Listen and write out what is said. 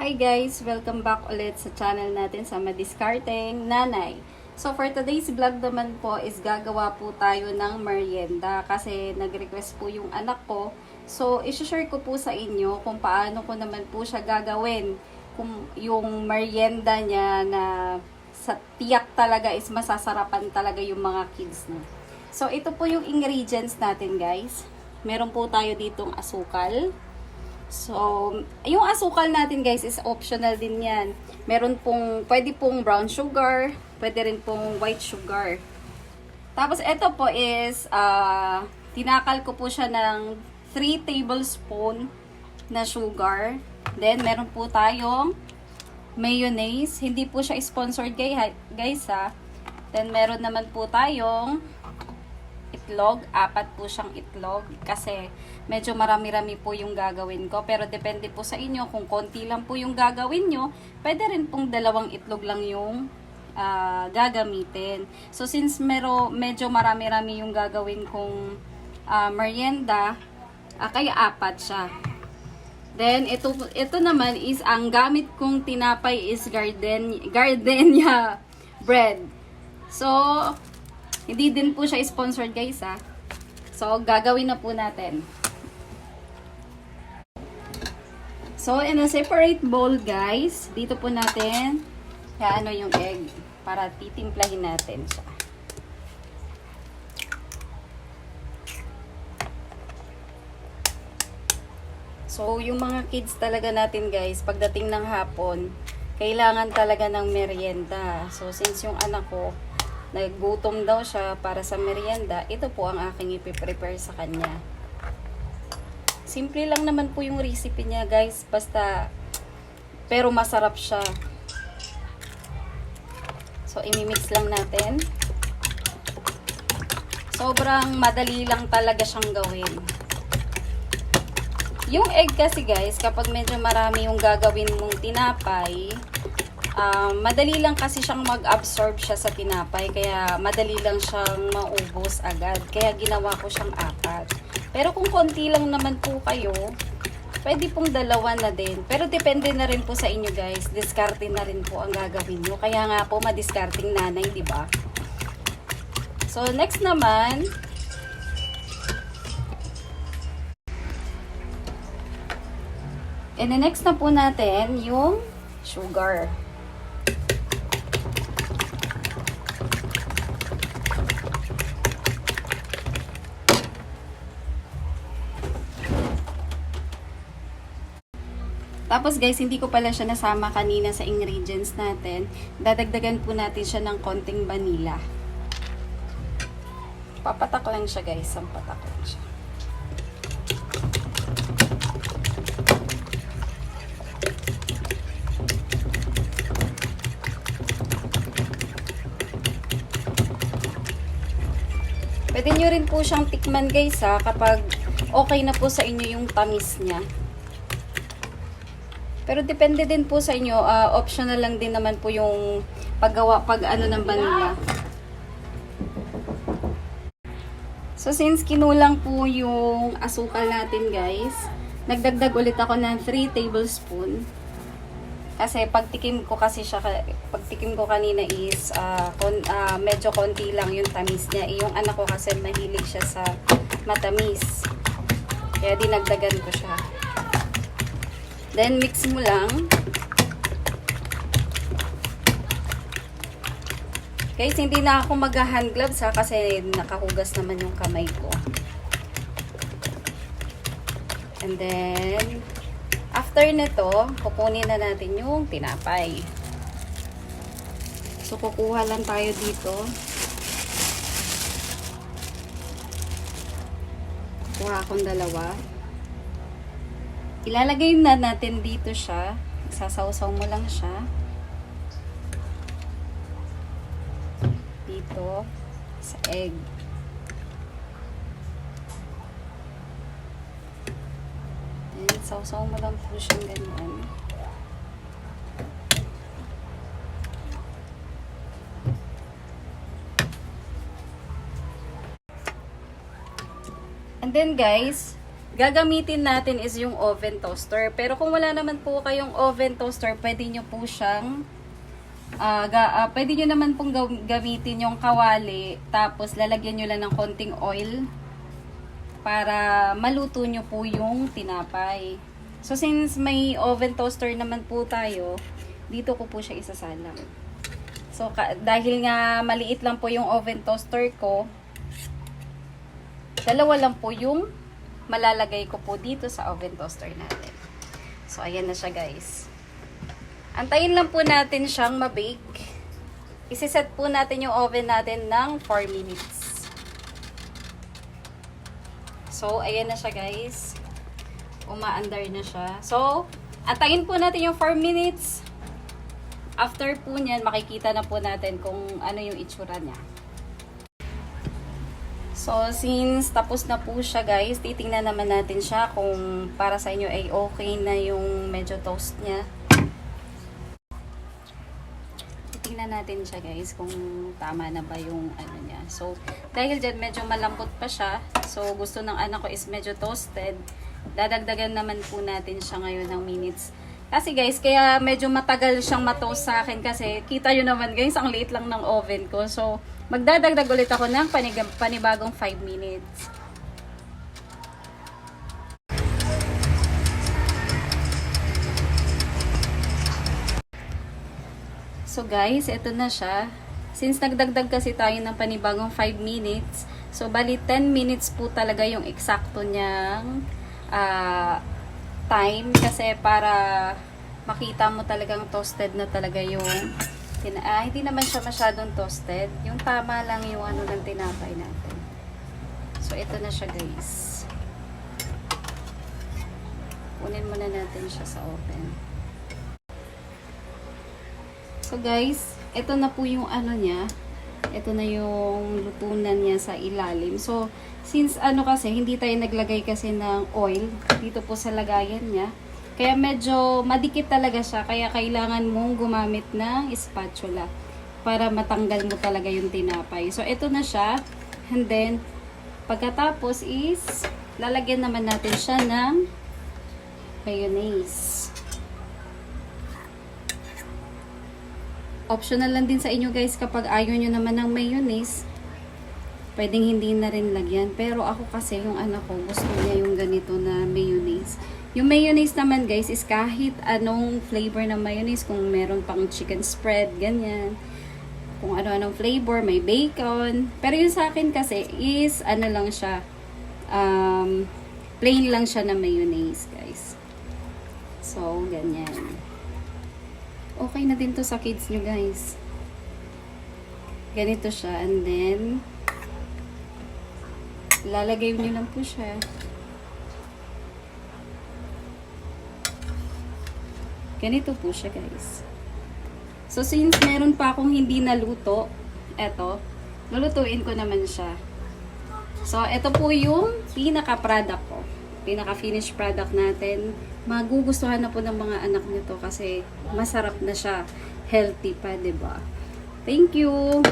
Hi guys! Welcome back ulit sa channel natin sa Madiskarteng Nanay. So for today's vlog naman po is gagawa po tayo ng merienda kasi nag-request po yung anak ko. So isi-share ko po sa inyo kung paano ko naman po siya gagawin. Kung yung merienda niya na sa tiyak talaga is masasarapan talaga yung mga kids niya. So ito po yung ingredients natin guys. Meron po tayo ditong asukal. So, yung asukal natin guys is optional din yan. Meron pong, pwede pong brown sugar, pwede rin pong white sugar. Tapos ito po is, ah, tinakal ko po siya ng 3 tablespoon na sugar. Then, meron po tayong mayonnaise. Hindi po siya sponsored guys ha. Then, meron naman po tayong itlog. Apat po siyang itlog kasi medyo marami-rami po yung gagawin ko. Pero depende po sa inyo kung konti lang po yung gagawin nyo, pwede rin pong dalawang itlog lang yung ah, gagamitin. So since mero, medyo marami-rami yung gagawin kong ah, merienda, ah, kaya apat siya. Then, ito, ito naman is, ang gamit kong tinapay is garden, gardenia bread. So, hindi din po siya sponsored guys ha. So, gagawin na po natin. So, in a separate bowl guys, dito po natin ano yung egg para titimplahin natin siya. So, yung mga kids talaga natin guys, pagdating ng hapon, kailangan talaga ng merienda. So, since yung anak ko, naggutom daw siya para sa merienda, ito po ang aking ipiprepare sa kanya. Simple lang naman po yung recipe niya guys, basta, pero masarap siya. So, imimix lang natin. Sobrang madali lang talaga siyang gawin. Yung egg kasi guys, kapag medyo marami yung gagawin mong tinapay, ah, madali lang kasi siyang mag-absorb siya sa tinapay. Kaya madali lang siyang maubos agad. Kaya ginawa ko siyang apat. Pero kung konti lang naman po kayo, pwede pong dalawa na din. Pero depende na rin po sa inyo guys. Diskarte na rin po ang gagawin nyo. Kaya nga po, madiskarting nanay, di ba? So, next naman, And the next na po natin yung sugar. Tapos guys, hindi ko pala siya nasama kanina sa ingredients natin. Dadagdagan po natin siya ng konting vanilla. Papatak lang siya guys, sampatak lang siya. Pwede nyo rin po siyang tikman guys ha, kapag okay na po sa inyo yung tamis niya. Pero depende din po sa inyo, ah, optional lang din naman po yung paggawa, pag ano ng vanilla. So since kinulang po yung asukal natin guys, nagdagdag ulit ako ng 3 tablespoon. Kasi pagtikim ko kasi siya, pagtikim ko kanina is ah, kon, ah, medyo konti lang yung tamis niya. Eh, Yung anak ko kasi mahilig siya sa matamis. Kaya dinagdagan ko siya. Then mix mo lang. Guys, hindi na ako mag-hand gloves ha kasi nakahugas naman yung kamay ko. And then, after nito, kukunin na natin yung tinapay. So, kukuha lang tayo dito. Kuha akong dalawa. Ilalagay na natin dito siya. Sasawsaw mo lang siya. Dito. Sa egg. Ayan, sausaw mo lang po siyang ganyan. And then guys, gagamitin natin is yung oven toaster. Pero kung wala naman po kayong oven toaster, pwede nyo po siyang ah, ga, ah, pwede nyo naman pong gamitin yung kawali tapos lalagyan nyo lang ng konting oil para maluto nyo po yung tinapay. So since may oven toaster naman po tayo, dito ko po siya isasalang. So ka- dahil nga maliit lang po yung oven toaster ko, dalawa lang po yung malalagay ko po dito sa oven toaster natin. So ayan na siya guys. Antayin lang po natin siyang mabake. Isiset po natin yung oven natin ng 4 minutes. So, ayan na siya guys. Umaandar na siya. So, antayin po natin yung 4 minutes. After po niyan, makikita na po natin kung ano yung itsura niya. So, since tapos na po siya guys, titingnan naman natin siya kung para sa inyo ay okay na yung medyo toast niya. Tingnan natin siya guys kung tama na ba yung ano niya. So, dahil dyan medyo malambot pa siya. So, gusto ng anak ko is medyo toasted. Dadagdagan naman po natin siya ngayon ng minutes. Kasi guys, kaya medyo matagal siyang matoast sa akin kasi kita nyo naman guys, ang liit lang ng oven ko. So, magdadagdag ulit ako ng panigam- panibagong 5 minutes. So guys, ito na siya. Since nagdagdag kasi tayo ng panibagong 5 minutes, so bali 10 minutes po talaga yung eksakto niyang ah, time kasi para makita mo talagang toasted na talaga yung tina ah, hindi naman siya masyadong toasted. Yung tama lang yung ano ng tinapay natin. So ito na siya guys. Kunin muna natin siya sa oven. So guys, ito na po yung ano niya. Ito na yung lutunan niya sa ilalim. So, since ano kasi, hindi tayo naglagay kasi ng oil dito po sa lagayan niya. Kaya medyo madikit talaga siya. Kaya kailangan mong gumamit ng spatula para matanggal mo talaga yung tinapay. So, ito na siya. And then, pagkatapos is, lalagyan naman natin siya ng mayonnaise. Optional lang din sa inyo guys kapag ayaw nyo naman ng mayonnaise. Pwedeng hindi na rin lagyan. Pero ako kasi yung anak ko gusto niya yung ganito na mayonnaise. Yung mayonnaise naman guys is kahit anong flavor ng mayonnaise. Kung meron pang chicken spread, ganyan. Kung ano-anong flavor, may bacon. Pero yung sa akin kasi is ano lang siya. Um, plain lang siya na mayonnaise guys. So, ganyan okay na din to sa kids nyo guys. Ganito siya. And then, lalagay nyo lang po siya. Ganito po siya guys. So, since meron pa akong hindi naluto, eto, lulutuin ko naman siya. So, ito po yung pinaka-product ko. Pinaka-finished product natin. Magugustuhan na po ng mga anak nito kasi masarap na siya. Healthy pa, ba? Thank you!